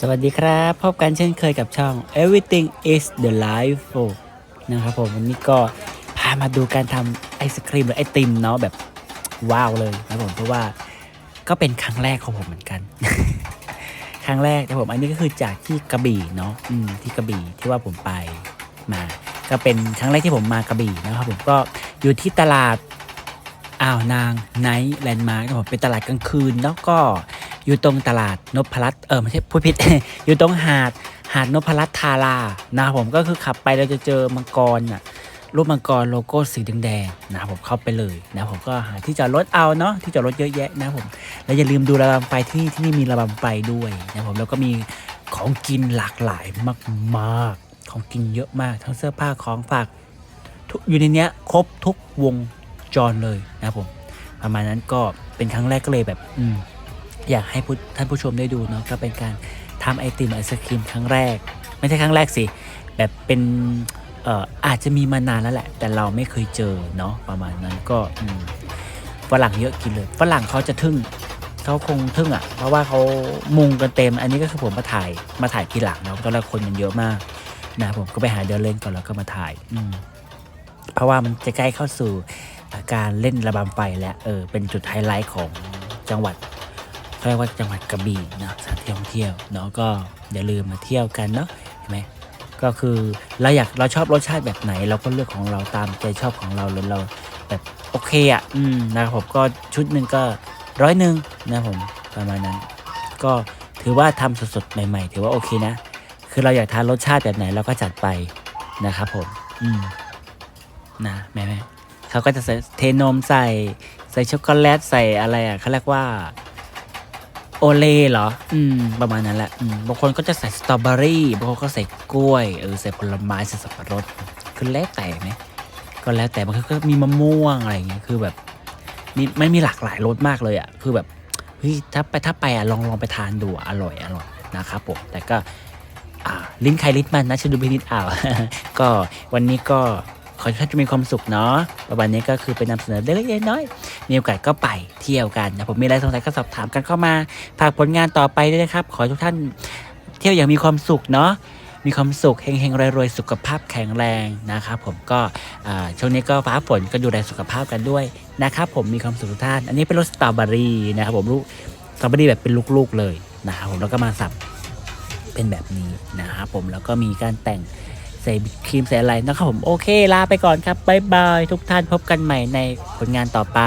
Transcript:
สวัสดีครับ พบกันเช่นเคยกับช่อง Everything is the life นะครับผมวันนี้ก็พามาดูการทำไอศครีมหรือไอติมเนาะแบบว้าวเลยนะผมเพราะว่าก็เป็นครั้งแรกของผมเหมือนกัน ครั้งแรกแต่ผมอันนี้ก็คือจากที่กระบี่เนาะอืมที่กระบี่ที่ว่าผมไปมา ก็เป็นครั้งแรกที่ผมมากระบี่นะครับผมก็อยู่ที่ตลาดอ่าวนางไนท์แลนด์มาร์กนะผมเป็นตลาดกลางคืนแล้วก็ อยู่ตรงตลาดนพรัตน์เออไม่ใช่พูดผิดอยู่ตรงหาดหาดนพรัตน์ทารานะครับผมก็คือขับไปเราจะเจอมังกรน่ะรูปมังกรโลโก้สีแดงๆนะครับผมเข้าไปเลยนะผมก็หาที่จอดรถเอาเนาะที่จอดรถเยอะแยะนะผมแล้วอย่าลืมดูระบำไฟที่นี่ที่นี่มีระบำไฟด้วยนะผมแล้วก็มีของกินหลากหลายมากๆ ของกินเยอะมากทั้งเสื้อผ้าของฝากอยู่ในเนี้ยครบทุกวงจรเลยนะผมประมาณนั้นก็เป็นครั้งแรกก็เลยแบบ อืม อยากให้ท่านผู้ชมได้ดูเนาะก็เป็นการทำไอติมไอศครีมครั้งแรก ไม่ใช่ครั้งแรกสิ แบบเป็นเอ่ออาจจะมีมานานแล้วแหละ แต่เราไม่เคยเจอเนาะประมาณนั้นก็ฝรั่งเยอะกินเลยฝรั่งเขาจะทึ่งเขาคงทึ่งอะ เพราะว่าเขามุงกันเต็ม อันนี้ก็คือผมมาถ่ายมาถ่ายทีหลังเนาะตอนแรกคนมันเยอะมากนะผมก็ไปหาเดินเล่นก่อนแล้วก็มาถ่ายอืมเพราะว่ามันจะใกล้เข้าสู่การเล่นระบำไฟแล้วเออเป็นจุดไฮไลท์ของจังหวัด เขาเรียกว่าจังหวัดกระบี่นะสถานที่ท่องเที่ยวเนาะก็อย่าลืมมาเที่ยวกันเนาะเห็นไหมก็คือเราอยากเราชอบรสชาติแบบไหน เราก็เลือกของเราตามใจชอบของเราเลยเราแบบโอเคอะอืมนะครับผมก็ชุดหนึ่งก็ร้อยหนึ่งนะผมประมาณนั้น ก็ถือว่าทำสดๆใหม่ๆ ถือว่าโอเคนะ คือเราอยากทานรสชาติแบบไหนเราก็จัดไปนะครับผมอืมนะแม่แม่เขาก็จะใส่เทนมใส่ใส่ช็อกโกแลตใส่อะไรอะเขาเรียกว่า โอเลเหรอ อืม ประมาณนั้นแหละอืมบางคนก็จะใส่สตรอเบอรี่บางคนก็ใส่กล้วยเออใส่ผลไม้ใส่สับปะรดคือแล้วแต่ไหมก็แล้วแต่บางคนก็มีมะม่วงอะไรอย่างเงี้ยคือแบบมีไม่มีหลากหลายรสมากเลยอะคือแบบเฮ้ยถ้าไปถ้าไปอะลองลองไปทานดูอร่อยอร่อยนะครับผมแต่ก็อ่าลิ้นใครลิ้นมันนะฉันดูพินิจอ่าวก็วันนี้ก็ ขอให้ท่านจะมีความสุขเนาะประมาณนี้ก็คือเป็นนำเสนอเล็กๆน้อยๆมีโอกาสก็ไปเที่ยวกันนะผมมีอะไรสงสัยก็สอบถามกันเข้ามาฝากผลงานต่อไปด้วยนะครับ ขอทุกท่านเที่ยวอย่างมีความสุขเนาะมีความสุขเฮงๆรวยๆสุขภาพแข็งแรงนะครับผมก็ช่วงนี้ก็ฟ้าฝนก็ดูแลสุขภาพกันด้วยนะครับผมมีความสุขทุกท่าน อันนี้เป็นรสสตรอเบอรี่นะครับผมลูกสตรอเบอรี่แบบเป็นลูกๆเลยนะครับผมแล้วก็มาสับเป็นแบบนี้นะครับผมแล้วก็มีการแต่ง ใส่ครีมใส่อะไรนะครับผมโอเคลาไปก่อนครับบ๊ายบายทุกท่านพบกันใหม่ในผลงานต่อไป